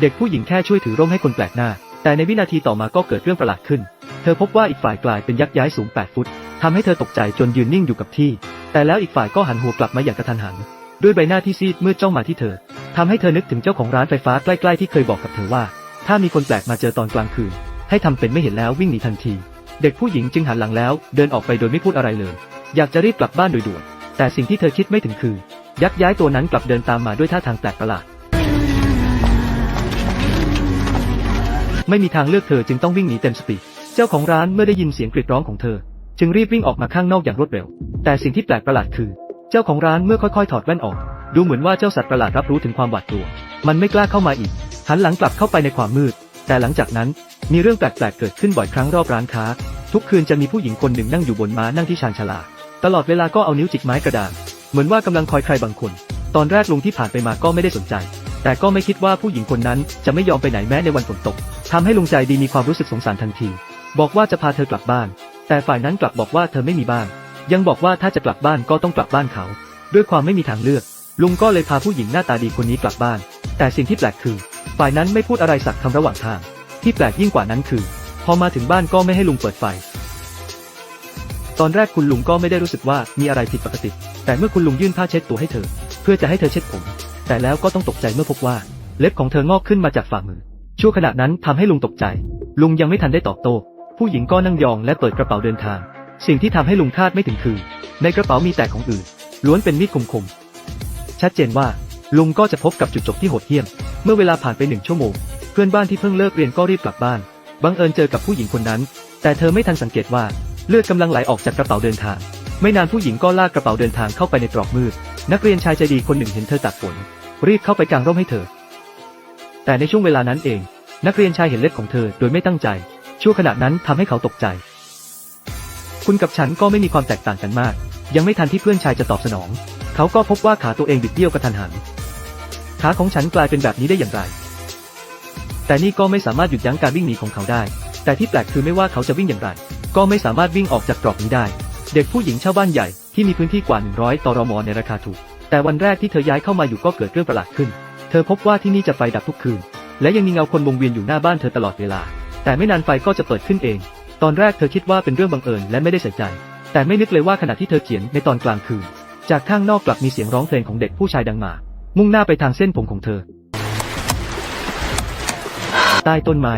เด็กผู้หญิงแค่ช่วยถือร่มให้คนแปลกหน้า แต่ในวินาทีต่อมาก็เกิดเรื่องประหลาดขึ้น เธอพบว่าอีกฝ่ายกลายเป็นยักษ์ย้ายสูง 8 ฟุตทำให้เธอตกใจจนยืนนิ่งอยู่กับที่ แต่แล้วอีกฝ่ายก็หันหัวกลับมาอย่างกระทันหัน ด้วยใบหน้าที่ซีดมืดจ้องมาที่เธอทำให้เธอนึกถึงเจ้าของร้านไฟฟ้าใกล้ๆที่เคยบอกกับเธอว่า ถ้ามีคนแปลกมาเจอตอนกลางคืน ให้ทำเป็นไม่เห็นแล้ววิ่งหนีทันที เด็กผู้หญิงจึงหันหลังแล้ว เดินออกไปโดยไม่พูดอะไรเลย อยากจะรีบกลับบ้านโดยด่วน แต่สิ่งที่เธอคิดไม่ถึงคือ ยักษ์ย้ายตัวนั้นกลับเดินตามมาด้วยท่าทางแปลกประหลาด ไม่มีทางเลือกเธอจึงต้องวิ่งหนีเต็มสปีดเจ้าของร้านเมื่อได้ยินเสียงกรีดร้องของเธอ จึงรีบวิ่งออกมาข้างนอกอย่างรวดเร็ว แต่สิ่งที่แปลกประหลาดคือ เจ้าของร้านเมื่อค่อยๆ ถอดแว่นออก ดูเหมือนว่าเจ้าสัตว์ประหลาดรับรู้ถึงความหวาดกลัว มันไม่กล้าเข้ามาอีก หันหลังกลับเข้าไปในความมืด แต่หลังจากนั้น มีเรื่องแปลกๆเกิดขึ้นบ่อยครั้งรอบร้านค้า ทุกคืนจะมีผู้หญิงคนหนึ่งนั่งอยู่บนม้านั่งที่ชานชาลา ตลอดเวลาก็เอานิ้วจิกไม้กระดานเหมือนว่ากำลังคอยใครบางคน ตอนแรกลุงที่ผ่านไปมาก็ไม่ได้สนใจ แต่ก็ไม่คิดว่าผู้หญิงคนนั้นจะไม่ยอมไปไหนแม้ในวันฝนตก ทำให้ลุงใจดีมีความรู้สึกสงสารทันที บอกว่าจะพาเธอกลับบ้าน แต่ฝ่ายนั้นกลับบอกว่าเธอไม่มีบ้าน ยังบอกว่าถ้าจะกลับบ้านก็ต้องกลับบ้านเขา ด้วยความไม่มีทางเลือก ลุงก็เลยพาผู้หญิงหน้าตาดีคนนี้กลับบ้าน แต่สิ่งที่แปลกคือ ฝ่ายนั้นไม่พูดอะไรสักคำระหว่างทาง ที่แปลกยิ่งกว่านั้นคือ พอมาถึงบ้านก็ไม่ให้ลุงเปิดไฟ ตอนแรกคุณลุงก็ไม่ได้รู้สึกว่ามีอะไรผิดปกติ แต่เมื่อคุณลุงยื่นผ้าเช็ดตัวให้เธอ เพื่อจะให้เธอเช็ดผม แต่แล้วก็ต้องตกใจเมื่อพบว่า เล็บของเธองอกขึ้นมาจากฝ่ามือ ชั่วขณะนั้นทำให้ลุงตกใจ ลุงยังไม่ทันได้ตอบโต้ ผู้หญิงก็นั่งยองและเปิดกระเป๋าเดินทาง สิ่งที่ทำให้ลุงคาดไม่ถึงคือ ในกระเป๋ามีแต่ของอื่น ล้วนเป็นมีดคมๆ ชัดเจนว่า ลุงก็จะพบกับจุดจบที่โหดเหี้ยม เมื่อเวลาผ่านไปหนึ่งชั่วโมง เพื่อนบ้านที่เพิ่งเลิกเรียนก็รีบกลับบ้าน บังเอิญเจอกับผู้หญิงคนนั้น แต่เธอไม่ทันสังเกตว่า เลือดกำลังไหลออกจากกระเป๋าเดินทาง ไม่นานผู้หญิงก็ลากกระเป๋าเดินทางเข้าไปในตรอกมืด นักเรียนชายใจดีคนหนึ่งเห็นเธอตักฝน รีบเข้าไปกางร่มให้เธอ แต่ในช่วงเวลานั้นเอง นักเรียนชายเห็นเล็บของเธอโดยไม่ตั้งใจ ชั่วขณะนั้นทำให้เขาตกใจ คุณกับฉันก็ไม่มีความแตกต่างกันมาก ยังไม่ทันที่เพื่อนชายจะตอบสนอง เขาก็พบว่าขาตัวเองบิดเบี้ยวกระทันหัน ขาของฉันกลายเป็นแบบนี้ได้อย่างไร แต่นี่ก็ไม่สามารถหยุดยั้งการวิ่งหนีของเขาได้ แต่ที่แปลกคือไม่ว่าเขาจะวิ่งอย่างไร ก็ไม่สามารถวิ่งออกจากตรอกนี้ได้ เด็กผู้หญิงเช่าบ้านใหญ่ที่มีพื้นที่กว่า 100 ตรมในราคาถูก แต่วันแรกที่เธอย้ายเข้ามาอยู่ก็เกิดเรื่องประหลาดขึ้น เธอพบว่าที่นี่จะไฟดับทุกคืน และยังมีเงาคนวงเวียนอยู่หน้าบ้านเธอตลอดเวลา แต่ไม่นานไฟก็จะเปิดขึ้นเอง ตอนแรกเธอคิดว่าเป็นเรื่องบังเอิญและไม่ได้ใส่ใจ แต่ไม่นึกเลยว่าขณะที่เธอเขียนในตอนกลางคืน จากข้างนอกกลับมีเสียงร้องเพลงของเด็กผู้ชายดังมา มุ่งหน้าไปทางเส้นผมของเธอ ใต้ต้นไม้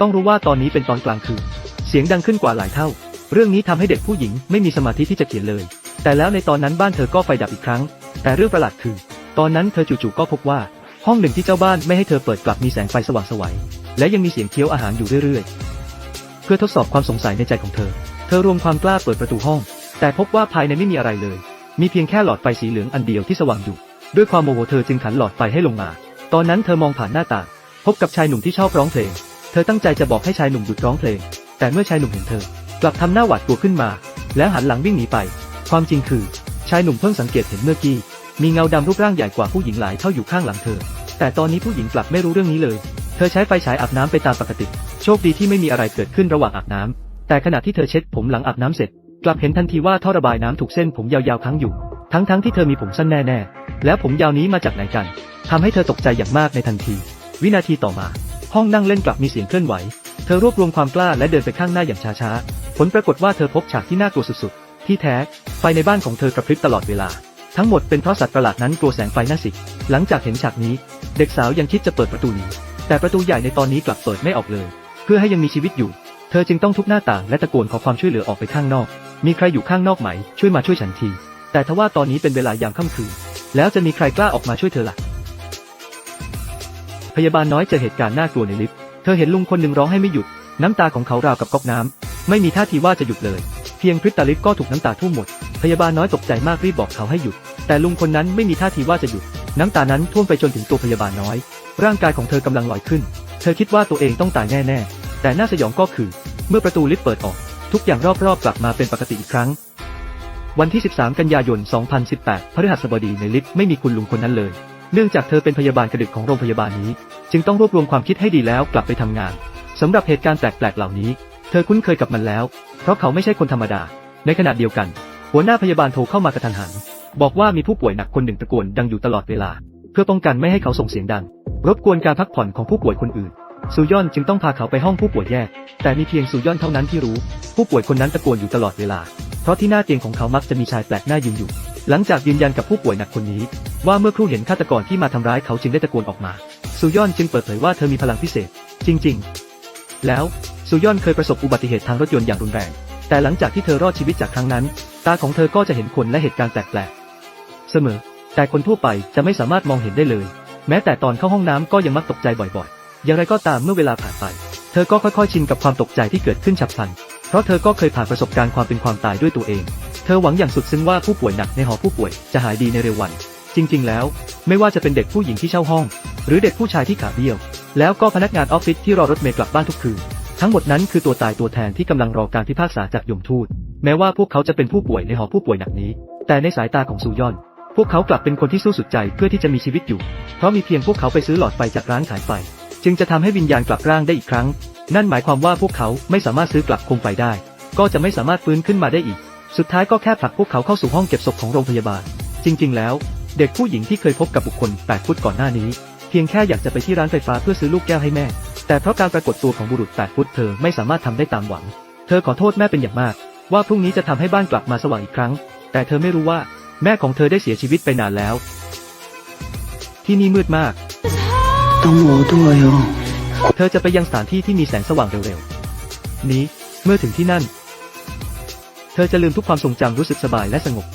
ต้องรู้ว่าตอนนี้เป็นตอนกลางคืน เสียงดังขึ้นกว่าหลายเท่า เรื่องนี้ทำให้เด็กผู้หญิงไม่มีสมาธิที่จะเขียนเลย แต่แล้วในตอนนั้นบ้านเธอก็ไฟดับอีกครั้ง แต่เรื่องประหลาดคือ ตอนนั้นเธอจู่ๆก็พบว่า ห้องหนึ่งที่เจ้าบ้านไม่ให้เธอเปิดกลับมีแสงไฟสว่างไสวยและยังมีเสียงเคี้ยวอาหารอยู่เรื่อยๆ เพื่อทดสอบความสงสัยในใจของเธอ เธอรวมความกล้าเปิดประตูห้อง แต่พบว่าภายในไม่มีอะไรเลย มีเพียงแค่หลอดไฟสีเหลืองอันเดียวที่สว่างอยู่ ด้วยความโมโหเธอจึงขันหลอดไฟให้ลงมา ตอนนั้นเธอมองผ่านหน้าต่างพบกับชายหนุ่มที่ชอบร้องเพลง เธอตั้งใจจะบอกให้ชายหนุ่มหยุดร้องเพลง แต่เมื่อชายหนุ่มเห็นเธอ กลับทำหน้าหวาดกลัวขึ้นมา แล้วหันหลังวิ่งหนีไป ความจริงคือ ชายหนุ่มเพิ่งสังเกตเห็นเมื่อกี้ มีเงาดำรูปร่างใหญ่กว่าผู้หญิงหลายเท่าอยู่ข้างหลังเธอ แต่ตอนนี้ผู้หญิงกลับไม่รู้เรื่องนี้เลย เธอใช้ไฟฉายอาบน้ำไปตามปกติ โชคดีที่ไม่มีอะไรเกิดขึ้นระหว่างอาบน้ำแต่ขณะที่เธอเช็ดผมหลังอาบน้ำเสร็จ กลับเห็นทันทีว่าท่อระบายน้ำถูกเส้นผมยาวๆค้างอยู่ ทั้งๆที่เธอมีผมสั้นแน่ๆ แล้วผมยาวนี้มาจากไหนกันทำให้เธอตกใจอย่างมากในทันที วินาทีต่อมา ห้องนั่งเล่นกลับมีเสียงเคลื่อนไหว เธอรวบรวมความกล้าและเดินไปข้างหน้าอย่างช้าๆ ผลปรากฏว่าเธอพบฉากที่น่ากลัวสุดๆ ที่แท้ ไฟในบ้านของเธอกระพริบตลอดเวลา ทั้งหมดเป็นเพราะสัตว์ประหลาดนั้นกลัวแสงไฟน่าสิ หลังจากเห็นฉากนี้ เด็กสาวยังคิดจะเปิดประตูหนีแต่ประตูใหญ่ในตอนนี้กลับเปิดไม่ออกเลย เพื่อให้ยังมีชีวิตอยู่ เธอจึงต้องทุบหน้าต่างและตะโกนขอความช่วยเหลือออกไปข้างนอก มีใครอยู่ข้างนอกไหม ช่วยมาช่วยฉันที แต่ทว่าตอนนี้เป็นเวลายามค่ำคืน แล้วจะมีใครกล้าออกมาช่วยเธอล่ะ พยาบาลน้อยเจอเหตุการณ์น่ากลัวในลิฟต์ เธอเห็นลุงคนหนึ่งร้องให้ไม่หยุด น้ำตาของเขาราวกับก๊อกน้ำไม่มีท่าทีว่าจะหยุดเลย เพียงพริบตาลิฟต์ก็ถูกน้ำตาท่วมหมด พยาบาลน้อยตกใจมากรีบบอกเขาให้หยุด แต่ลุงคนนั้นไม่มีท่าทีว่าจะหยุด น้ำตานั้นท่วมไปจนถึงตัวพยาบาลน้อย ร่างกายของเธอกำลังลอยขึ้น เธอคิดว่าตัวเองต้องตายแน่ๆ แต่น่าสยองก็คือ เมื่อประตูลิฟต์เปิดออก ทุกอย่างรอบๆกลับมาเป็นปกติอีกครั้ง วันที่ 13 กันยายน 2018 พฤหัสบดีในลิฟต์ไม่มีคุณลุงคนนั้นเลย เนื่องจากเธอเป็นพยาบาลกระดึกของโรงพยาบาลนี้ จึงต้องรวบรวมความคิดให้ดีแล้วกลับไปทำงานสำหรับเหตุการณ์แปลกๆเหล่านี้ เธอคุ้นเคยกับมันแล้ว เพราะเขาไม่ใช่คนธรรมดา ในขณะเดียวกัน หัวหน้าพยาบาลโทรเข้ามากระทันหัน บอกว่ามีผู้ป่วยหนักคนหนึ่งตะโกนดังอยู่ตลอดเวลา เพื่อป้องกันไม่ให้เขาส่งเสียงดัง รบกวนการพักผ่อนของผู้ป่วยคนอื่นซูยอนจึงต้องพาเขาไปห้องผู้ป่วยแยก แต่มีเพียงซูยอนเท่านั้นที่รู้ ผู้ป่วยคนนั้นตะโกนอยู่ตลอดเวลา เพราะที่หน้าเตียงของเขามักจะมีชายแปลกหน้ายืนอยู่ หลังจากยืนยันกับผู้ป่วยหนักคนนี้ ว่าเมื่อครู่เห็นฆาตกรที่มาทำร้ายเขาจึงได้ตะโกนออกมาซูยอนจึงเปิดเผยว่าเธอมีพลังพิเศษ จริง ๆ แล้วซูยอนเคยประสบอุบัติเหตุทางรถยนต์อย่างรุนแรง แต่หลังจากที่เธอรอดชีวิตจากครั้งนั้น ตาของเธอก็จะเห็นคนและเหตุการณ์แปลกๆ เสมอ แต่คนทั่วไปจะไม่สามารถมองเห็นได้เลย แม้แต่ตอนเข้าห้องน้ำก็ยังมักตกใจบ่อยๆ อย่างไรก็ตามเมื่อเวลาผ่านไป เธอก็ค่อยๆ ชินกับความตกใจที่เกิดขึ้นฉับพลัน เพราะเธอก็เคยผ่านประสบการณ์ความเป็นความตายด้วยตัวเอง เธอหวังอย่างสุดซึ้งว่าผู้ป่วยหนักในหอผู้ป่วยจะหายดีในเร็ววัน จริง ๆ แล้ว ไม่ว่าจะเป็นเด็กผู้หญิงที่เช่าห้อง หรือเด็กผู้ชายที่ขาเบี้ยว แล้วก็พนักงานออฟฟิศที่รอรถเมล์กลับบ้านทุกคืน ทั้งหมดนั้นคือตัวตายตัวแทนที่กำลังรอการพิพากษาจากยมทูต แม้ว่าพวกเขาจะเป็นผู้ป่วยในหอผู้ป่วยหนักนี้ แต่ในสายตาของซูยอน พวกเขากลับเป็นคนที่สู้สุดใจเพื่อที่จะมีชีวิตอยู่ เพราะมีเพียงพวกเขาไปซื้อหลอดไฟจากร้านขายไฟ จึงจะทำให้วิญญาณกลับร่างได้อีกครั้ง นั่นหมายความว่าพวกเขาไม่สามารถซื้อกลับคมไฟได้ ก็จะไม่สามารถฟื้นขึ้นมาได้อีก สุดท้ายก็แค่ผลักพวกเขาเข้าสู่ห้องเก็บศพของโรงพยาบาล จริง ๆ แล้ว เด็กผู้หญิงที่เคยพบกับบุคคล8ฟุตก่อนหน้านี้ เพียงแค่อยากจะไปที่ร้านไฟฟ้าเพื่อซื้อลูกแก้วให้แม่ แต่เพราะการปรากฏตัวของบุรุษ8ฟุตเธอไม่สามารถทำได้ตามหวัง เธอขอโทษแม่เป็นอย่างมาก ว่าพรุ่งนี้จะทำให้บ้านกลับมาสว่างอีกครั้ง แต่เธอไม่รู้ว่า แม่ของเธอได้เสียชีวิตไปนานแล้ว ที่นี่มืดมาก等我ด้วยเธอจะไปยังสถานที่ที่มีแสงสว่างเร็วๆ นี้เมื่อถึงที่นั่น เธอจะลืมทุกความทรงจำรู้สึกสบายและสงบ